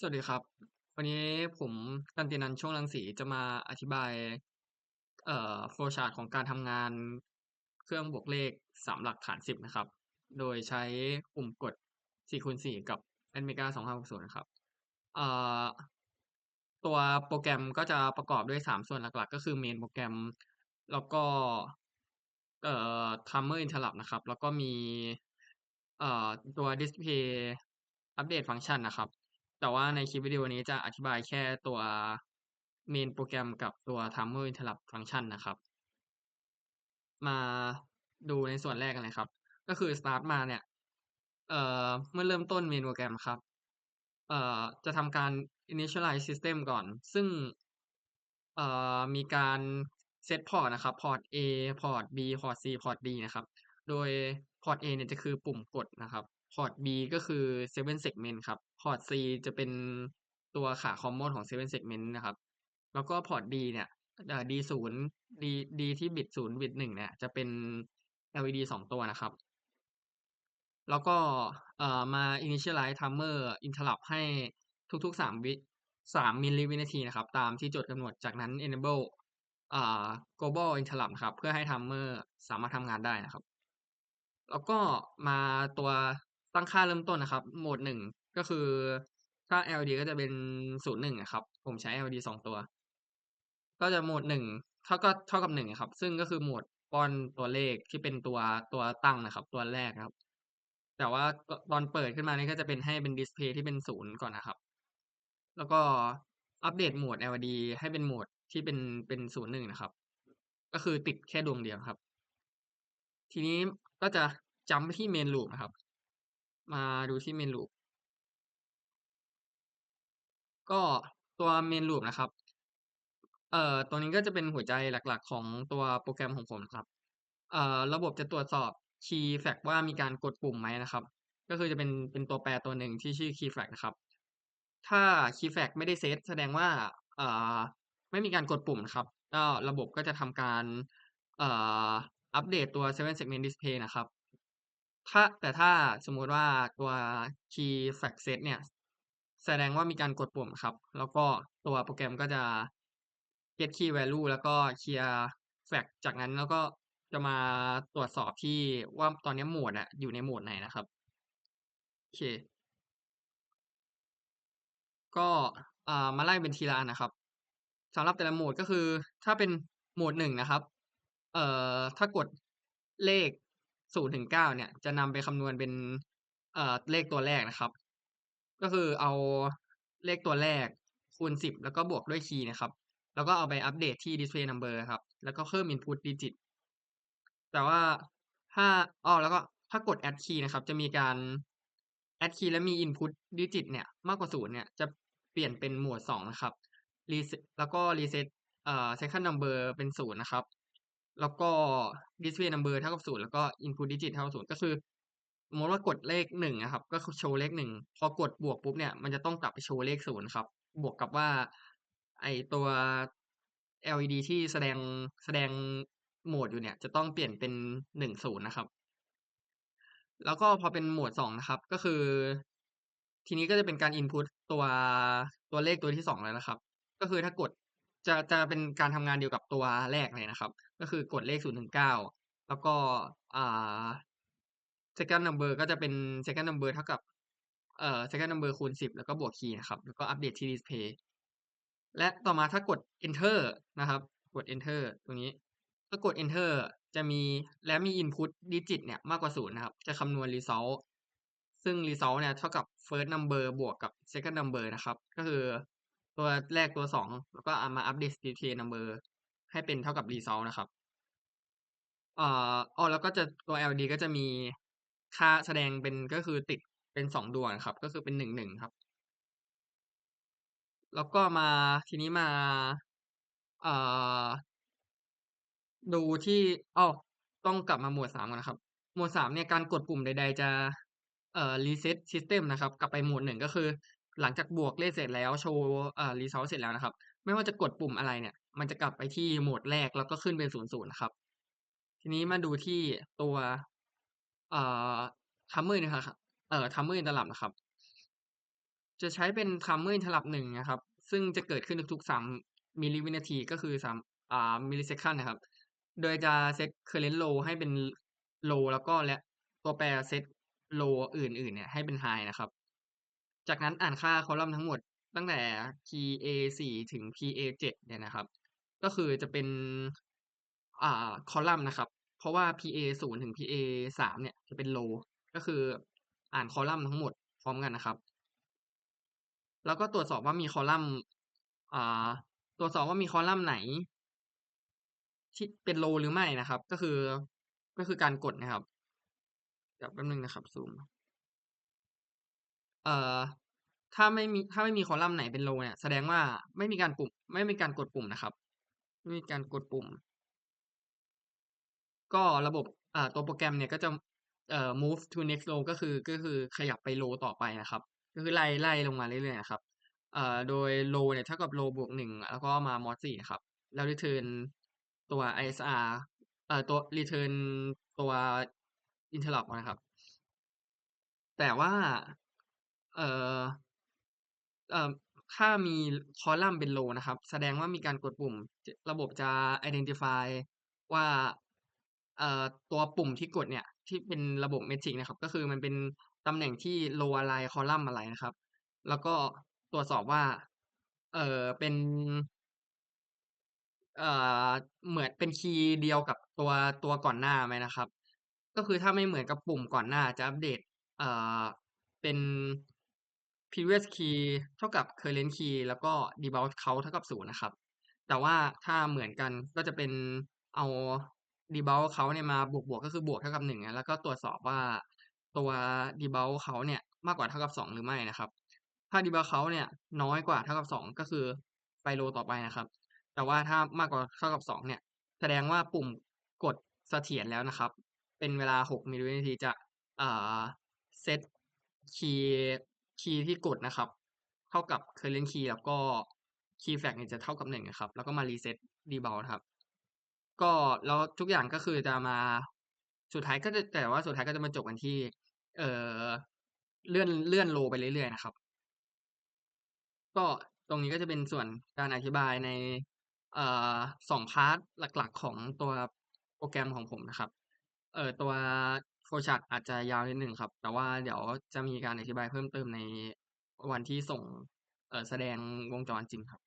สวัสดีครับ วันนี้ผมกันตินันช่วงรังสีจะมาอธิบาย เอ่อโฟลว์ชาร์ตของการทำงานเครื่องบวกเลขสามหลักฐานสิบนะครับ โดยใช้ปุ่มกด4คูณ4กับ Amiga 2560นะครับเอ่อตัวโปรแกรมก็จะประกอบด้วย 3 ส่วนหลักๆ ก็คือ main โปรแกรม แล้วก็เอ่อ timer interrupt นะครับ แล้วก็มีเอ่อตัว display update function นะครับ แต่ว่าในคลิปวิดีโอนี้จะอธิบายแค่ตัว main โปรแกรมกับตัว timer interrupt function นะครับ มาดูในส่วนแรกกันเลยครับ ก็คือ start มาเนี่ย เอ่อ เมื่อเริ่มต้น main โปรแกรมครับ เอ่อ จะทำการ initialize system ก่อน ซึ่ง เอ่อ มีการเซตพอร์ตนะครับ พอร์ต A พอร์ต B พอร์ต C พอร์ต D นะครับ โดยพอร์ต A เนี่ยจะคือปุ่มกดนะครับ พอร์ต B ก็คือ 7 segment ครับ พอร์ต C จะเป็นตัวขา common ของ 7 segment นะครับ แล้วก็พอร์ต D เนี่ยเอ่อ D0 D D ที่บิต0บิต1เนี่ย จะเป็น LED 2ตัวนะครับ แล้วก็เอ่อมา initialize timer interrupt ให้ทุกๆ3วิ3มิลลิวินาทีนะครับ ตามที่โจทย์กำหนดจากนั้น enable อ่า global interrupt ครับ เพื่อให้ timer สามารถทำงานได้นะครับ แล้วก็มาตัว ตั้งค่าเริ่มต้นนะครับ โหมด1ก็คือถ้า LED ก็จะเป็น01อะครับ ผมใช้ LED 2ตัว ก็จะโหมด1เท่าก็เท่ากับ1อะครับ ซึ่งก็คือโหมดป้อนตัวเลขที่เป็นตัวตัวตั้งนะครับ ตัวแรกครับ แต่ว่าตอนเปิดขึ้นมานี่ก็จะเป็นให้เป็นดิสเพย์ที่เป็น0ก่อนนะครับ แล้วก็อัปเดตโหมด LED ให้เป็นโหมดที่เป็นเป็น01นะครับ ก็คือติดแค่ดวงเดียวครับ ทีนี้ก็จะจัมป์ไปที่ main loop นะครับ มาดูที่ main loop ก็ตัว main loop นะครับ เอ่อตัวนี้ก็จะเป็นหัวใจหลักๆ ของตัวโปรแกรมของผมครับ เอ่อระบบจะตรวจสอบ key flag ว่ามีการกดปุ่มไหมนะครับ ก็คือจะเป็นเป็นตัวแปรตัวหนึ่งที่ชื่อ key flag นะครับ ถ้า key flag ไม่ได้เซตแสดงว่า เอ่อไม่มีการกดปุ่มนะครับก็ระบบก็จะทำการ เอ่ออัปเดตตัว 7 segment display นะครับ ถ้าแต่ถ้าสมมุติว่าตัว key flag set เนี่ย แสดงว่ามีการกดปุ่มครับ แล้วก็ตัวโปรแกรมก็จะ get key value แล้วก็เคลียร์ flag จากนั้นแล้วก็จะมาตรวจสอบที่ว่าตอนนี้โหมดอะอยู่ในโหมดไหนนะครับ โอเค ก็ามาไล่เป็นทีละอันนะครับสำหรับแต่ละโหมดก็คือ ถ้าเป็นโหมด1นะครับ เอ่อถ้ากดเลข 0ถึง9เนี่ยจะนำไปคำนวณเป็นเอ่อเลขตัวแรกนะครับ ก็คือเอาเลขตัวแรกคูณ10แล้วก็บวกด้วยคีย์นะครับ แล้วก็เอาไปอัปเดตที่ display number ครับ แล้วก็เพิ่ม input digit แต่ว่าถ้าอ้อแล้วก็ถ้ากด add key นะครับ จะมีการ add key แล้วมี input digit เนี่ยมากกว่า0เนี่ยจะเปลี่ยนเป็นหมวด2นะครับ reset แล้วก็ reset เอ่อ second number เป็น0นะครับ แล้วก็ display number เท่ากับ0แล้วก็ input digit เท่ากับ0ก็คือสมมติว่ากดเลข1อะครับ ก็โชว์เลข1พอกดบวกปุ๊บเนี่ยมันจะต้องกลับไปโชว์เลข0ครับ บวกกับว่า ไอตัว LED ที่แสดงแสดงโหมดอยู่เนี่ย จะต้องเปลี่ยนเป็น10นย์นะครับ แล้วก็พอเป็นโหมด2นะครับ ก็คือ ทีนี้ก็จะเป็นการ input ตัวตัวเลขตัวที่2แล้วนะครับ ก็คือถ้ากด จะจะเป็นการทำงานเดียวกับตัวแรกเลยนะครับ ก็คือกดเลข0ถึง9แล้วก็อ่า second number ก็จะเป็น second number เท่ากับเอ่อ second number คูณ10แล้วก็บวกคีย์นะครับ แล้วก็อัปเดตที่ display และต่อมาถ้ากด enter นะครับ กด enter ตรงนี้ถ้ากด enter จะมีและมี input digit เนี่ยมากกว่า0นะครับ จะคำนวณ result ซึ่ง result เนี่ยเท่ากับ first number บวกกับ second number นะครับ ก็คือ ตัวแรกตัว2แล้วก็เอามาอัปเดต display number ให้เป็นเท่ากับ result นะครับเอ่ออ้อแล้วก็จะตัว LED ก็จะมีค่าแสดงเป็นก็คือติดเป็น2ดวงครับ ก็คือเป็น1 1ครับ แล้วก็มาทีนี้มาอ่าดูที่อ้อต้องกลับมาโหมด3ก่อนนะครับโหมด3เนี่ยการกดปุ่มใด ๆ จะเอ่อ reset system นะครับ กลับไปโหมด1ก็คือ หลังจากบวกเลขเสร็จแล้วโชว์อ่า result เสร็จแล้วนะครับ ไม่ว่าจะกดปุ่มอะไรเนี่ย มันจะกลับไปที่โหมดแรกแล้วก็ขึ้นเป็น00นย์ศูนย์ครับ ทีนี้มาดูที่ตัวเอ่อ timer นะครับเอ่อ timer interrupt นะครับ จะใช้เป็น Timer Interrupt 1นะครับ ซึ่งจะเกิดขึ้นทุกๆ3มิลลิวินาทีก็คือ3อ่า millisecond นะครับ โดยจะเซต current low ให้เป็น low แล้วก็และตัวแปรเซต low อื่นๆเนี่ยให้เป็น high นะครับ จากนั้นอ่านค่าคอลัมน์ทั้งหมดตั้งแต่ PA4 ถึง PA7 เนี่ยนะครับ ก็คือจะเป็นอ่าคอลัมน์นะครับ เพราะว่า PA0 ถึง PA3 เนี่ยจะเป็น low ก็คืออ่านคอลัมน์ทั้งหมดพร้อมกันนะครับ แล้วก็ตรวจสอบว่ามีคอลัมน์อ่าตรวจสอบว่ามีคอลัมน์ไหน ที่เป็น low หรือไม่นะครับ ก็คือก็คือการกดนะครับเดี๋ยวแป๊บนึงนะครับซูม เอ่อถ้าไม่มีถ้าไม่มีคอลัมน์ไหนเป็น low เนี่ยแสดงว่าไม่มีการปุ่ม ไม่มีการกดปุ่มนะครับไม่มีการกดปุ่ม ก็ระบบอ่าตัวโปรแกรมเนี่ยก็จะเอ่อ move to next row ก็คือก็คือขยับไป row ต่อไปนะครับ ก็คือไล่ไล่ลงมาเรื่อยๆนะครับเอ่อโดย row เนี่ยเท่ากับ row บวก1แล้วก็มา mod 4นะครับ แล้วรีเทิร์นตัว isr เอ่อตัวรีเทิร์นตัว interrupt นะครับ แต่ว่า เอ่อเอ่อถ้ามีคอลัมน์เป็น low นะครับ แสดงว่ามีการกดปุ่ม ระบบจะ identify ว่าเอ่อตัวปุ่มที่กดเนี่ย ที่เป็นระบบ metric นะครับ ก็คือมันเป็นตำแหน่งที่ row อะไรคอลัมน์อะไรนะครับ แล้วก็ตรวจสอบว่า เอ่อเป็น เอ่อเหมือนเป็นคีย์เดียวกับตัวตัวก่อนหน้าไหมนะครับ ก็คือถ้าไม่เหมือนกับปุ่มก่อนหน้าจะอัปเดต เอ่อเป็น previous key เท่ากับ current key แล้วก็ debug count เท่ากับ0นะครับ แต่ว่าถ้าเหมือนกันก็จะเป็นเอา debug count เนี่ยมาบวกๆก็คือบวกเท่ากับ1แล้วก็ตรวจสอบว่าตัว debug count เนี่ยมากกว่าเท่ากับ 2 หรือไม่นะครับ ถ้า debug count เนี่ยน้อยกว่าเท่ากับ 2 ก็คือไป row ต่อไปนะครับ แต่ว่าถ้ามากกว่าเท่ากับ 2 เนี่ย แสดงว่าปุ่มกดเสถียรแล้วนะครับ เป็นเวลา 6 มิลลิวินาทีจะเซตคีย์ คีย์ที่กดนะครับ เท่ากับ current key แล้วก็ key flag เนี่ยจะเท่ากับ1นะครับ แล้วก็มา reset debug นะครับ ก็แล้วทุกอย่างก็คือจะมาสุดท้ายก็จะแต่ว่าสุดท้ายก็จะมาจบกันที่ เอ่อเลื่อนเลื่อน row ไปเรื่อยๆนะครับ ก็ตรงนี้ก็จะเป็นส่วนการอธิบายในเอ่อ2พาร์ตหลักๆของตัวโปรแกรมของผมนะครับ เอ่อตัว โฟชัดอาจจะยาวนิดหนึ่งครับ แต่ว่าเดี๋ยวจะมีการอธิบายเพิ่มเติมในวันที่ส่งเอแสดงวงจรจริงครับ